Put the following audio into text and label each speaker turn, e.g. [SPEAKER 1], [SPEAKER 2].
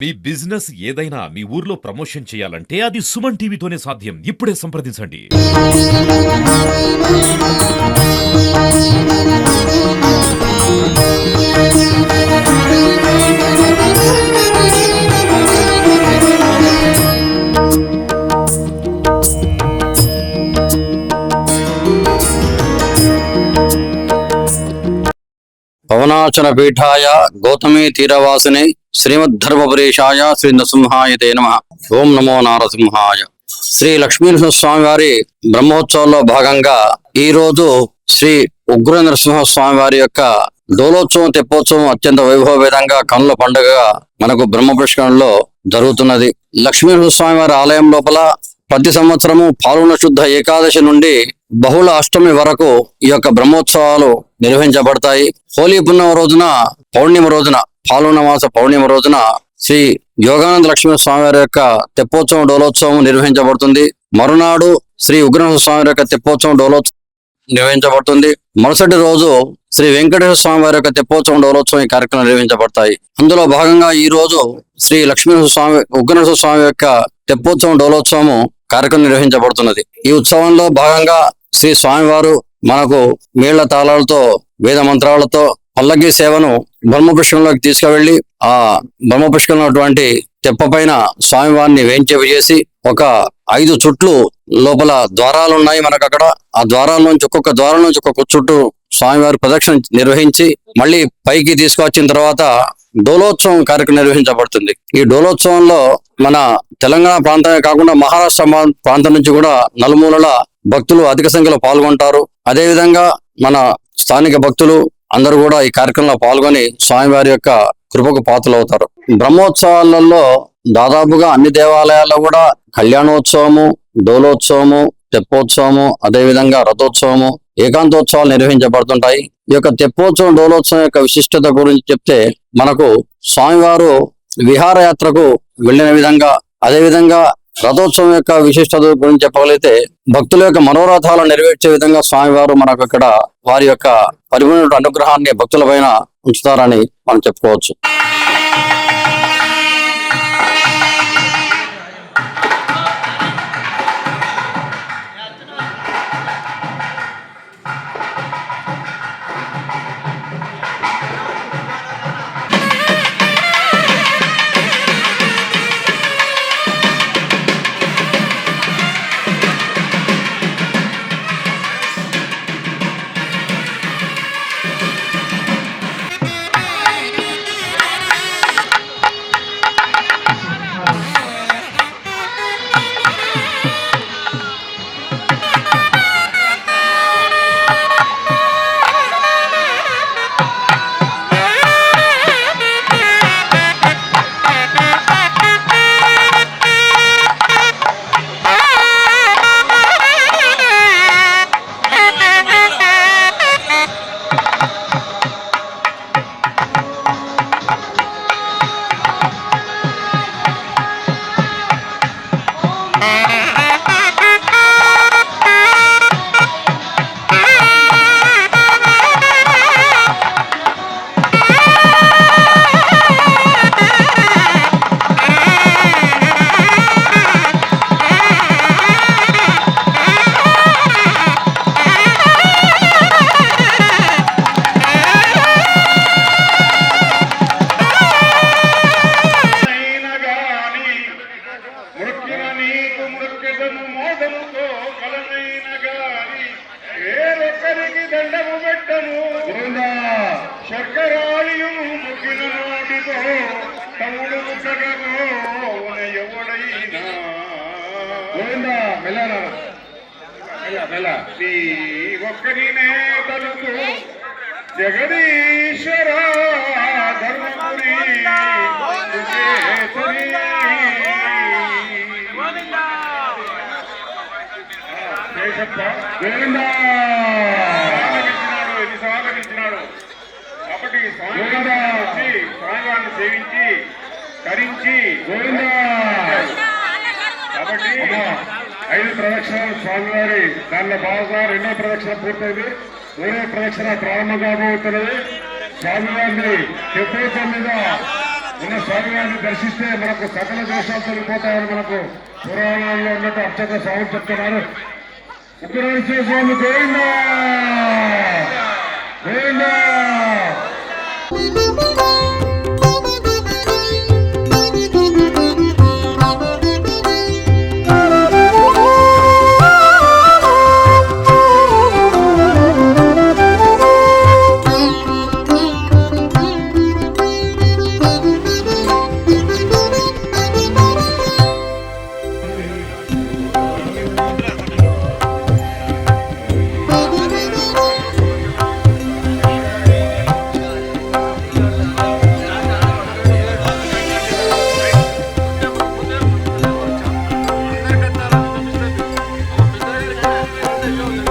[SPEAKER 1] మీ business ఏదైనా మీ ఊర్లో promotion చేయాలంటే అది సుమన్ టీవీతోనే సాధ్యం. ఇప్పుడే సంప్రదించండి.
[SPEAKER 2] పవనాచన పీఠాయ గౌతమి తీరవాసిని శ్రీమద్ధర్మపురేషాయ శ్రీ నృసింహాయ తే నమ. ఓం నమో నారసింహాయ. శ్రీ లక్ష్మీ స్వామి వారి బ్రహ్మోత్సవంలో భాగంగా ఈ రోజు శ్రీ ఉగ్ర నరసింహ స్వామి వారి యొక్క డోలోత్సవం తెప్పోత్సవం అత్యంత వైభవపేతంగా కనుల పండుగగా మనకు బ్రహ్మ పుష్కరంలో జరుగుతున్నది. లక్ష్మీనరసింహ స్వామి వారి ఆలయం లోపల ప్రతి సంవత్సరము పాల్గొన శుద్ధ ఏకాదశి నుండి బహుళ అష్టమి వరకు ఈ యొక్క బ్రహ్మోత్సవాలు నిర్వహించబడతాయి. హోలీ పున్నమ రోజున పౌర్ణిమ రోజున పాల్గొన మాస పౌర్ణిమ రోజున శ్రీ యోగానంద లక్ష్మీ స్వామి వారి యొక్క తెప్పోత్సవం డోలోత్సవం నిర్వహించబడుతుంది. మరునాడు శ్రీ ఉగ్రహ స్వామి యొక్క తెప్పోత్సవం డోలోత్సవం నిర్వహించబడుతుంది. మరుసటి రోజు శ్రీ వెంకటేశ్వర స్వామి వారి యొక్క తెప్పోత్సవం డోలోత్సవం ఈ కార్యక్రమం నిర్వహించబడతాయి. అందులో భాగంగా ఈ రోజు శ్రీ లక్ష్మీనరసింహ స్వామి ఉగ్రనరసింహ స్వామి యొక్క తెప్పోత్సవం డోలోత్సవము కార్యక్రమం నిర్వహించబడుతున్నది. ఈ ఉత్సవంలో భాగంగా శ్రీ స్వామివారు మనకు మేళ్ళ తాళాలతో వేద మంత్రాలతో పల్లకి సేవను బ్రహ్మపుష్కంలోకి తీసుకువెళ్ళి ఆ బ్రహ్మపుష్కరంలో అటువంటి తెప్ప పైన స్వామివారిని చేసి ఒక ఐదు చుట్లు లోపల ద్వారాలు ఉన్నాయి మనకు అక్కడ ఆ ద్వారాల నుంచి ఒక్కొక్క ద్వారం నుంచి ఒక్కొక్క చుట్టూ స్వామివారి ప్రదక్షిణ నిర్వహించి మళ్ళీ పైకి తీసుకువచ్చిన తర్వాత డోలోత్సవం కార్యక్రమం నిర్వహించబడుతుంది. ఈ డోలోత్సవంలో మన తెలంగాణ ప్రాంతమే కాకుండా మహారాష్ట్ర ప్రాంతం నుంచి కూడా నలుమూలల భక్తులు అధిక సంఖ్యలో పాల్గొంటారు. అదే విధంగా మన స్థానిక భక్తులు అందరూ కూడా ఈ కార్యక్రమంలో పాల్గొని స్వామివారి యొక్క కృపకు పాత్రలు అవుతారు బ్రహ్మోత్సవాలలో దాదాపుగా అన్ని దేవాలయాల్లో కూడా కళ్యాణోత్సవము డోలోత్సవము తెప్పోత్సవము అదే విధంగా రథోత్సవము ఏకాంతోత్సవాలు నిర్వహించబడుతుంటాయి. ఈ యొక్క తెప్పోత్సవం డోలోత్సవం యొక్క విశిష్టత గురించి చెప్తే మనకు స్వామివారు విహారయాత్రకు వెళ్ళిన విధంగా అదే విధంగా రథోత్సవం యొక్క విశిష్టత గురించి చెప్పగలిగితే భక్తుల యొక్క మనోరథాలను నెరవేర్చే విధంగా స్వామివారు మనకు ఇక్కడ వారి యొక్క పరిపూర్ణ అనుగ్రహాన్ని భక్తుల పైన ఉంచుతారని మనం చెప్పుకోవచ్చు.
[SPEAKER 3] మృక్కిన నీకు మృక్కెదను మోదముతో కలనైన గాని వేరొక్కరికి దండము పెట్టను. శర్కరాళియును ముక్కిన నోటితో తమ్ముడు ముట్టగను ఎవడైనా. మెల్లరా ఒక్కరినే తలుపు. జగదీశ్వర స్వాగతించినాడు కాబట్టి స్వామి స్వామివారిని సేవించి తరించి కాబట్టి ఐదు ప్రదక్షిణాలు స్వామివారి దానిలో భాగంగా రెండో ప్రదక్షిణ పూర్తయింది. మూడో ప్రదక్షిణ ప్రారంభం కాబోతున్నది. స్వామివారిని తెప్పోత్సవం మీద ఉన్న స్వామివారిని దర్శిస్తే మనకు సకల దోషాలు తొలగిపోతాయని మనకు పురాణాల్లో ఉన్నట్టు అర్చక స్వామి చెప్తున్నారు. ఉగ్రనరసింహ స్వామి గోవిందా గోవిందా Thank you.